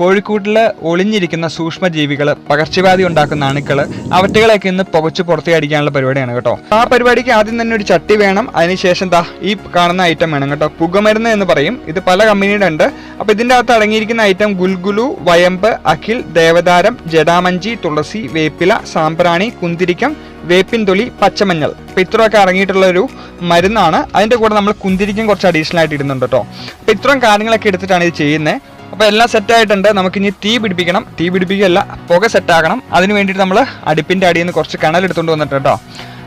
കോഴിക്കൂട്ടിൽ ഒളിഞ്ഞിരിക്കുന്ന സൂക്ഷ്മജീവികൾ പകർച്ചവ്യാധി ഉണ്ടാക്കുന്ന അണുക്കൾ അവറ്റകളെയൊക്കെ ഇന്ന് പുകച്ച് പുറത്തേ അടിക്കാനുള്ള പരിപാടിയാണ് കേട്ടോ. ആ പരിപാടിക്ക് ആദ്യം തന്നെ ഒരു ചട്ടി വേണം. അതിനുശേഷം ദാ ഈ കാണുന്ന ഐറ്റം വേണം കേട്ടോ. പുകമരുന്ന് എന്ന് പറയും. ഇത് പല കമ്പനിയുടെ ഉണ്ട്. അപ്പൊ ഇതിന്റെ അകത്ത് അടങ്ങിയിരിക്കുന്ന ഐറ്റം ഗുൽഗുലു വയമ്പ് അഖിൽ ദേവദാരം ജഡാമഞ്ചി തുളസി വേപ്പില സാമ്പ്രാണി കുന്തിരിക്കം വേപ്പിൻ തൊലി പച്ചമഞ്ഞൾ. അപ്പൊ ഇത്രയൊക്കെ അടങ്ങിയിട്ടുള്ള ഒരു മരുന്നാണ്. അതിന്റെ കൂടെ നമ്മൾ കുന്തിരിക്കം കുറച്ച് അഡീഷണൽ ആയിട്ട് ഇടുന്നുണ്ട് കേട്ടോ. അപ്പൊ ഇത്രയും കാര്യങ്ങളൊക്കെ എടുത്തിട്ടാണ് ഇത് ചെയ്യുന്നത്. അപ്പൊ എല്ലാം സെറ്റ് ആയിട്ടുണ്ട്. നമുക്ക് ഇനി തീ പിടിപ്പിക്കണം. തീ പിടിപ്പിക്കുകയല്ല പുക സെറ്റ് ആക്കണം അതിന് വേണ്ടിയിട്ട് നമ്മൾ അടുപ്പിന്റെ അടിയിൽ നിന്ന് കുറച്ച് കിണൽ എടുത്തുകൊണ്ട് വന്നിട്ട് കേട്ടോ.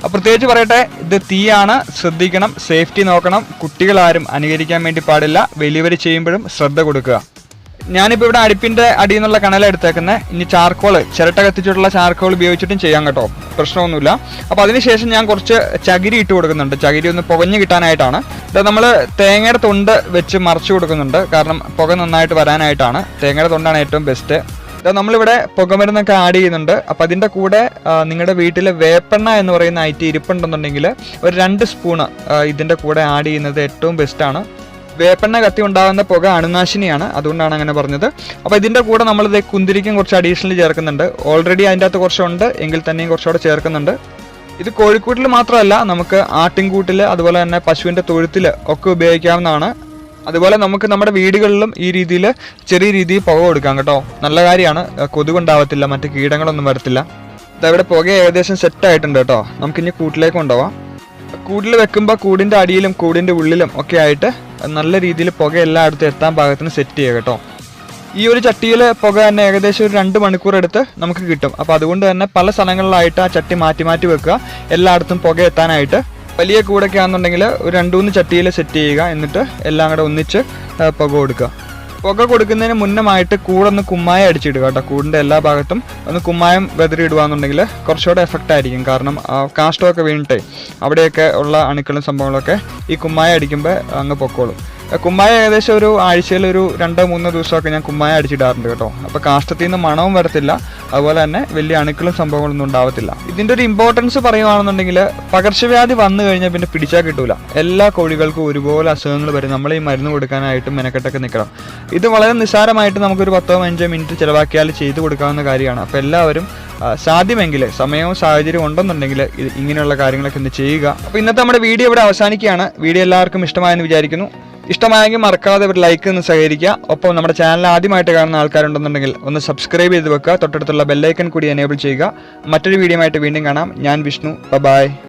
അപ്പൊ പ്രത്യേകിച്ച് പറയട്ടെ ഇത് തീയാണ്. ശ്രദ്ധിക്കണം സേഫ്റ്റി നോക്കണം. കുട്ടികൾ ആരും അനുകരിക്കാൻ വേണ്ടി പാടില്ല. വലിയവർ ചെയ്യുമ്പോഴും ശ്രദ്ധ കൊടുക്കുക. ഞാനിപ്പോൾ ഇവിടെ അടുപ്പിന്റെ അടിയിൽ നിന്നുള്ള കണല എടുത്തേക്കുന്നത് ഇനി ചാർക്കോൾ ചിരട്ട കത്തിച്ചിട്ടുള്ള ചാർക്കോൾ ഉപയോഗിച്ചിട്ടും ചെയ്യാം കേട്ടോ. പ്രശ്നമൊന്നുമില്ല. അപ്പോൾ അതിനുശേഷം ഞാൻ കുറച്ച് ചകിരി ഇട്ട് കൊടുക്കുന്നുണ്ട്. ചകിരി ഒന്ന് പുകഞ്ഞു കിട്ടാനായിട്ടാണ്. നമ്മൾ തേങ്ങയുടെ തൊണ്ട് വെച്ച് മറച്ചു കൊടുക്കുന്നുണ്ട്. കാരണം പുക നന്നായിട്ട് വരാനായിട്ടാണ്. തേങ്ങയുടെ തൊണ്ടാണ് ഏറ്റവും ബെസ്റ്റ് നമ്മളിവിടെ പുകമരുന്നൊക്കെ ആഡ് ചെയ്യുന്നുണ്ട്. അപ്പോൾ അതിന്റെ കൂടെ നിങ്ങളുടെ വീട്ടിൽ വേപ്പെണ്ണ എന്ന് പറയുന്ന ഐറ്റം ഇരിപ്പുണ്ടെന്നുണ്ടെങ്കിൽ ഒരു രണ്ട് സ്പൂണ് ഇതിന്റെ കൂടെ ആഡ് ചെയ്യുന്നത് ഏറ്റവും ബെസ്റ്റാണ് വേപ്പെണ്ണ കത്തി ഉണ്ടാകുന്ന പുക അണുനാശിനിയാണ്. അതുകൊണ്ടാണ് അങ്ങനെ പറഞ്ഞത്. അപ്പോൾ ഇതിന്റെ കൂടെ നമ്മളിത് കുന്തിരിക്കും കുറച്ച് അഡീഷണൽ ചേർക്കുന്നുണ്ട്. ഓൾറെഡി അതിന്റെ അകത്ത് കുറച്ചുണ്ട്. എങ്കിൽ തന്നെയും കുറച്ചുകൂടെ ചേർക്കുന്നുണ്ട്. ഇത് കോഴിക്കൂട്ടിൽ മാത്രമല്ല നമുക്ക് ആട്ടിൻകൂട്ടിൽ അതുപോലെ തന്നെ പശുവിന്റെ തൊഴുത്തിൽ ഒക്കെ ഉപയോഗിക്കാവുന്നതാണ്. അതുപോലെ നമുക്ക് നമ്മുടെ വീടുകളിലും ഈ രീതിയിൽ ചെറിയ രീതിയിൽ പുക കൊടുക്കാം കേട്ടോ. നല്ല കാര്യമാണ്. കൊതുകുണ്ടാവത്തില്ല മറ്റ് കീടങ്ങളൊന്നും വരത്തില്ല. ഇതവിടെ പുക ഏകദേശം സെറ്റ് ആയിട്ടുണ്ട് കേട്ടോ. നമുക്കിനി കൂട്ടിലേക്ക് കൊണ്ടുപോവാം. കൂടിൽ വെക്കുമ്പോൾ കൂടിന്റെ അടിയിലും കൂടിന്റെ ഉള്ളിലും ഒക്കെ ആയിട്ട് നല്ല രീതിയിൽ പുക എല്ലായിടത്തും എത്താൻ ഭാഗത്തിന് സെറ്റ് ചെയ്യുക കേട്ടോ. ഈ ഒരു ചട്ടിയിൽ പുക തന്നെ ഏകദേശം ഒരു രണ്ട് മണിക്കൂർ എടുത്ത് നമുക്ക് കിട്ടും. അപ്പോൾ അതുകൊണ്ട് തന്നെ പല സ്ഥലങ്ങളിലായിട്ട് ആ ചട്ടി മാറ്റി മാറ്റി വെക്കുക. എല്ലായിടത്തും പുക എത്താനായിട്ട്. വലിയ കൂടൊക്കെ ആണെന്നുണ്ടെങ്കിൽ ഒരു രണ്ട് മൂന്ന് ചട്ടിയിൽ സെറ്റ് ചെയ്യുക. എന്നിട്ട് എല്ലാം കൂടെ ഒന്നിച്ച് പുക കൊടുക്കുക. പുക കൊടുക്കുന്നതിന് മുന്നമായിട്ട് കൂടൊന്ന് കുമ്മായം അടിച്ചിടുക കേട്ടോ. കൂടിന്റെ എല്ലാ ഭാഗത്തും ഒന്ന് കുമ്മായം വെതറി എന്നുണ്ടെങ്കിൽ കുറച്ചുകൂടെ എഫക്റ്റ് ആയിരിക്കും. കാരണം കാഷ്ടമൊക്കെ വീണിട്ടേ അവിടെയൊക്കെ ഉള്ള അണുക്കളും സംഭവങ്ങളൊക്കെ ഈ കുമ്മായം അടിക്കുമ്പോൾ അങ്ങ് പൊക്കോളും. കുമ്മായം ഏകദേശം ഒരു ആഴ്ചയിൽ ഒരു രണ്ടോ മൂന്നോ ദിവസമൊക്കെ ഞാൻ കുമ്മായ അടിച്ചിടാറുണ്ട് കേട്ടോ. അപ്പോൾ കാഷ്ടത്തിൽ നിന്ന് മണവും വരത്തില്ല. അതുപോലെ തന്നെ വലിയ അണുക്കളും സംഭവങ്ങളൊന്നും ഉണ്ടാവത്തില്ല. ഇതിന്റെ ഒരു ഇമ്പോർട്ടൻസ് പറയുകയാണെന്നുണ്ടെങ്കിൽ പകർച്ചവ്യാധി വന്നു കഴിഞ്ഞാൽ പിന്നെ പിടിച്ചാൽ കിട്ടൂല. എല്ലാ കോഴികൾക്കും ഒരുപോലെ അസുഖങ്ങൾ വരും. നമ്മൾ ഈ മരുന്ന് കൊടുക്കാനായിട്ട് മെനക്കെട്ടൊക്കെ നിൽക്കണം ഇത് വളരെ നിസ്സാരമായിട്ട് നമുക്കൊരു പത്തോ അഞ്ചോ മിനിറ്റ് ചിലവാക്കിയാൽ ചെയ്തു കൊടുക്കാവുന്ന കാര്യമാണ്. അപ്പോൾ എല്ലാവരും സാധ്യമെങ്കിൽ സമയവും സാഹചര്യവും ഉണ്ടെന്നുണ്ടെങ്കിൽ ഇങ്ങനെയുള്ള കാര്യങ്ങളൊക്കെ ഒന്ന് ചെയ്യുക. അപ്പോൾ ഇന്നത്തെ നമ്മുടെ വീഡിയോ ഇവിടെ അവസാനിക്കുകയാണ്. വീഡിയോ എല്ലാവർക്കും ഇഷ്ടമായെന്ന് വിചാരിക്കുന്നു. ഇഷ്ടമായെങ്കിൽ മറക്കാതെ ഒരു ലൈക്ക് ഒന്ന് സഹകരിക്കുക ഒപ്പം നമ്മുടെ ചാനൽ ആദ്യമായിട്ട് കാണുന്ന ആൾക്കാരുണ്ടെന്നുണ്ടെങ്കിൽ ഒന്ന് സബ്സ്ക്രൈബ് ചെയ്ത് വെക്കുക. തൊട്ടടുത്തുള്ള ബെല്ലൈക്കൺ കൂടി എനേബിൾ ചെയ്യുക. മറ്റൊരു വീഡിയോ ആയിട്ട് വീണ്ടും കാണാം. ഞാൻ വിഷ്ണു. ബൈ